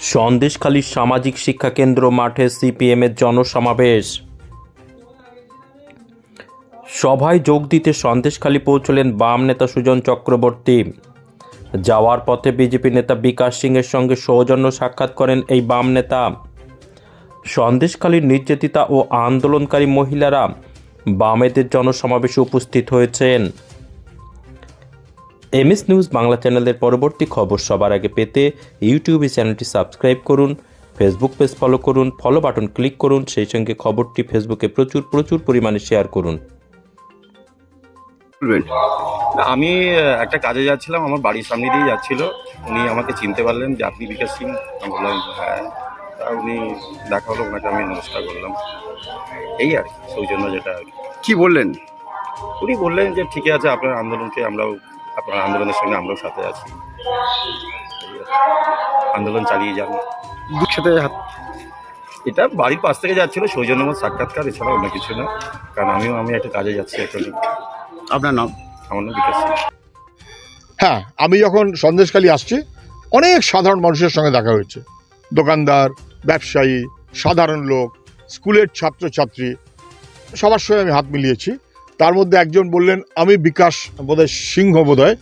সন্দেশখালীর সামাজিক শিক্ষা কেন্দ্র মাঠে সিপিএমের জনসমাবেশ। সভায় যোগ দিতে সন্দেশখালী পৌঁছলেন বাম নেতা সুজন চক্রবর্তী। যাওয়ার পথে বিজেপি নেতা বিকাশ সিংয়ের সঙ্গে সৌজন্য সাক্ষাৎ করেন এই বাম নেতা। সন্দেশখালীর নির্যাতিতা ও আন্দোলনকারী মহিলারা বামেদের জনসমাবেশে উপস্থিত হয়েছেন। এমএস নিউজ বাংলা চ্যানেলের পরবর্তী খবর সবার আগে পেতে ইউটিউবে চ্যানেলটি সাবস্ক্রাইব করুন ফেসবুক পেজ ফলো করুন ফলো বাটন ক্লিক করুন সেই সঙ্গে খবরটি ফেসবুকে প্রচুর প্রচুর পরিমাণে শেয়ার করুন। আমি একটা কাজে যাচ্ছিলাম আমার বাড়ির সামনে দিয়ে যাচ্ছিল। উনি আমাকে চিনতে পারলেন যে আপনি বিকাশ সিং। আমি বললাম হ্যাঁ। তা উনি দেখা হলো ওনাকে আমি নমস্কার করলাম। এই আর কি সৌজন্য যেটা আর কি। কি বললেন? উনি বললেন যে ঠিক আছে আপনার আন্দোলনকে আমরাও আপনার আন্দোলনের সঙ্গে আমরাও সাথে আছি। আন্দোলন চালিয়ে যান। দুধ সাথে হাত এটা বাড়ির পাশ থেকে যাচ্ছিল সৌজন্যমত সাক্ষাৎকার এছাড়া অন্য কিছু না। কারণ আমিও আমি একটা কাজে যাচ্ছি একটা আপনার নাম? আমার নাম বিকাশ হ্যাঁ আমি যখন সন্দেশখালী আসছি অনেক সাধারণ মানুষের সঙ্গে দেখা হয়েছে। দোকানদার ব্যবসায়ী সাধারণ লোক স্কুলের ছাত্রছাত্রী সবার সঙ্গে আমি হাত মিলিয়েছি। তার মধ্যে একজন বললেন, আমি বিকাশ বোধহয় সিংহ বোধহয়।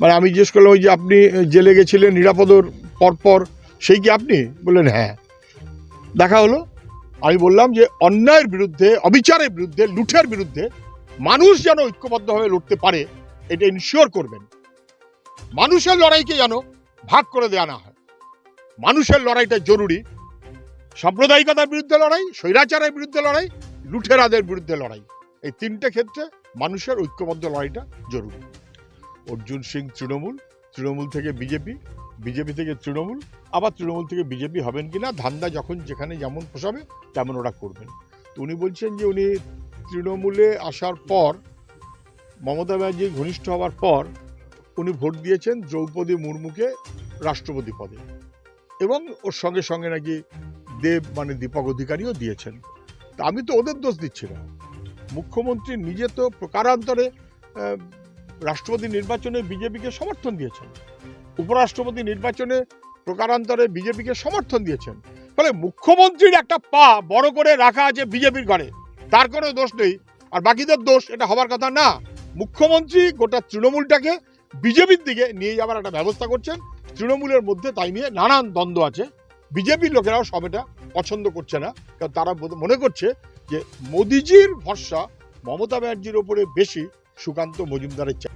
মানে আমি জিজ্ঞেস করলাম, ওই যে আপনি জেলে গেছিলেন, নিরাপদর পরপর, সেই কি আপনি? বললেন হ্যাঁ। দেখা হলো, আমি বললাম যে, অন্যায়ের বিরুদ্ধে, অবিচারের বিরুদ্ধে, লুঠের বিরুদ্ধে মানুষ যেন ঐক্যবদ্ধভাবে লড়তে পারে, এটা ইনশিওর করবেন। মানুষের লড়াইকে যেন ভাগ করে দেওয়া না হয়। মানুষের লড়াইটা জরুরি। সাম্প্রদায়িকতার বিরুদ্ধে লড়াই, স্বৈরাচারের বিরুদ্ধে লড়াই, লুঠেরাদের বিরুদ্ধে লড়াই। এই তিনটে ক্ষেত্রে মানুষের ঐক্যবদ্ধ লড়াইটা জরুরি। অর্জুন সিং তৃণমূল তৃণমূল থেকে বিজেপি বিজেপি থেকে তৃণমূল, আবার তৃণমূল থেকে বিজেপি হবেন কি না ধান্দা যখন যেখানে যেমন পোষাবে, তেমন ওরা করবেন। তো উনি বলছেন যে উনি তৃণমূলে আসার পর, মমতা ব্যানার্জির ঘনিষ্ঠ হওয়ার পর, উনি ভোট দিয়েছেন দ্রৌপদী মুর্মুকে রাষ্ট্রপতি পদে। এবং ওর সঙ্গে সঙ্গে নাকি দেব মানে দীপক অধিকারীও দিয়েছেন। তা আমি তো ওদের দোষ দিচ্ছি না। মুখ্যমন্ত্রী নিজে তো প্রকারান্তরে রাষ্ট্রপতি নির্বাচনে বিজেপিকে সমর্থন দিয়েছেন। উপরাষ্ট্রপতি নির্বাচনে প্রকারান্তরে বিজেপিকে সমর্থন দিয়েছেন। ফলে মুখ্যমন্ত্রীর একটা পা বড় করে রাখা আছে বিজেপির ঘরে। তার কোনো দোষ নেই। আর বাকিদের দোষ, এটা হবার কথা না। মুখ্যমন্ত্রী গোটা তৃণমূলটাকে বিজেপির দিকে নিয়ে যাওয়ার একটা ব্যবস্থা করছেন। তৃণমূলের মধ্যে তাই নিয়ে নানান দ্বন্দ্ব আছে। বিজেপির লোকেরাও সব এটা পছন্দ করছে না। কারণ তারা মনে করছে যে মোদিজির ভরসা মমতা ব্যানার্জির ওপরে বেশি সুকান্ত মজুমদারের চাই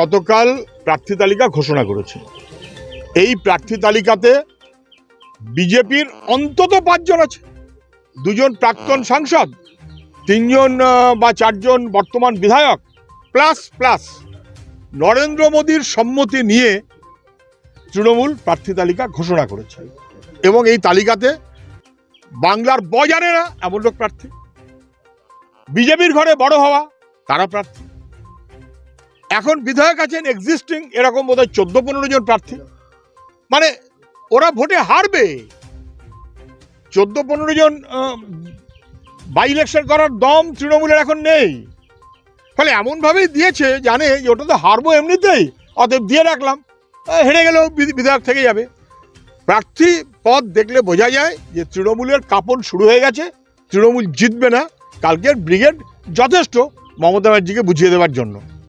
গতকাল প্রার্থী তালিকা ঘোষণা করেছে এই প্রার্থী তালিকাতে বিজেপির অন্তত পাঁচজন আছে। দুজন প্রাক্তন সাংসদ তিনজন বা চারজন বর্তমান বিধায়ক প্লাস প্লাস নরেন্দ্র মোদীর সম্মতি নিয়ে তৃণমূল প্রার্থী তালিকা ঘোষণা করেছে। এবং এই তালিকাতে বাংলার ব জানে না এমন লোক প্রার্থী। বিজেপির ঘরে বড় হওয়া, তারা প্রার্থী। এখন বিধায়ক আছেন এক্সিস্টিং এরকম বোধ হয় চোদ্দ পনেরো জন প্রার্থী। মানে ওরা ভোটে হারবে। চোদ্দ পনেরো জন বাই ইলেকশন করার দম তৃণমূলের এখন নেই। ফলে এমনভাবেই দিয়েছে, জানে যে ওটা তো হারবো এমনিতেই, অতএব দিয়ে রাখলাম। হেরে গেলেও বিধায়ক থেকে যাবে। প্রার্থী পদ দেখলে বোঝা যায় যে তৃণমূলের কাপড় শুরু হয়ে গেছে, তৃণমূল জিতবে না। কালকের ব্রিগেড যথেষ্ট মমতা ব্যানার্জিকে বুঝিয়ে দেওয়ার জন্য।